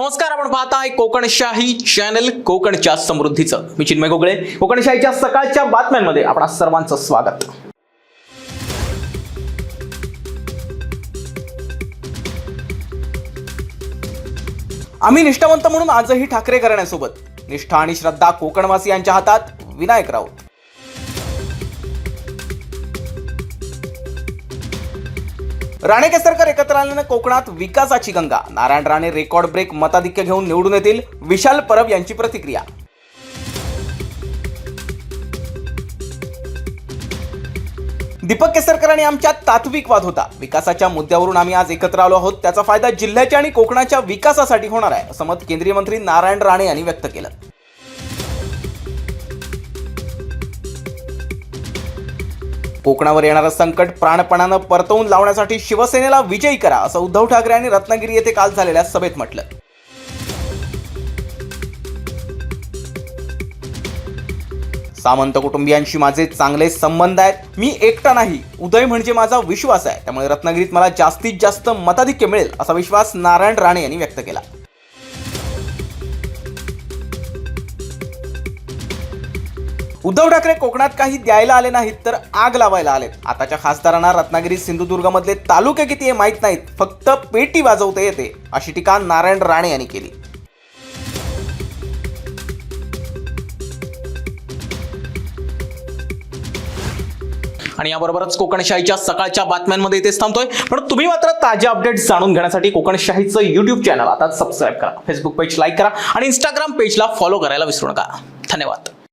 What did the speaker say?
नमस्कार आपण पाहताय कोकणशाही चॅनल कोकणच्या समृद्धीचं. मी चिन्मय गोगळे. कोकणशाहीच्या सकाळच्या बातम्यांमध्ये आपणा सर्वांचं स्वागत. आम्ही निष्ठावंत म्हणून आजही ठाकरे करण्यासोबत. निष्ठा आणि श्रद्धा कोकणवासियांच्या हातात विनायक राऊत. राणे केसरकर एकत्र आल्यानं कोकणात विकासाची गंगा. नारायण राणे रेकॉर्ड ब्रेक मताधिक्य घेऊन निवडून येतील विशाल परब यांची प्रतिक्रिया. दीपक केसरकर आणि आमच्यात तात्विक वाद होता. विकासाच्या मुद्द्यावरून आम्ही आज एकत्र आलो आहोत. त्याचा फायदा जिल्ह्याच्या आणि कोकणाच्या विकासासाठी होणार आहे असं मत केंद्रीय मंत्री नारायण राणे यांनी व्यक्त केलं. कोकणावर येणारं संकट प्राणपणानं परतवून लावण्यासाठी शिवसेनेला विजयी करा असं उद्धव ठाकरे यांनी रत्नागिरी येथे काल झालेल्या सभेत म्हटलं. सामंत कुटुंबियांशी माझे चांगले संबंध आहेत. मी एकटा नाही. उदय म्हणजे माझा विश्वास आहे. त्यामुळे रत्नागिरीत मला जास्तीत जास्त मताधिक्य मिळेल असा विश्वास नारायण राणे यांनी व्यक्त केला. उद्धव ठाकरे कोकणात काही द्यायला आले नाहीत तर आग लावायला आलेत. आताच्या खासदारांना रत्नागिरी सिंधुदुर्गमधले तालुके किती हे माहीत नाहीत फक्त पेटी वाजवता येते अशी टीका नारायण राणे यांनी केली. आणि याबरोबरच कोकणशाहीच्या सकाळच्या बातम्यांमध्ये इथेच थांबतोय. पण तुम्ही मात्र ताज्या अपडेट्स जाणून घेण्यासाठी कोकणशाहीचं युट्यूब चॅनल आता सबस्क्राईब करा. फेसबुक पेज लाईक करा आणि इंस्टाग्राम पेजला फॉलो करायला विसरू नका. धन्यवाद.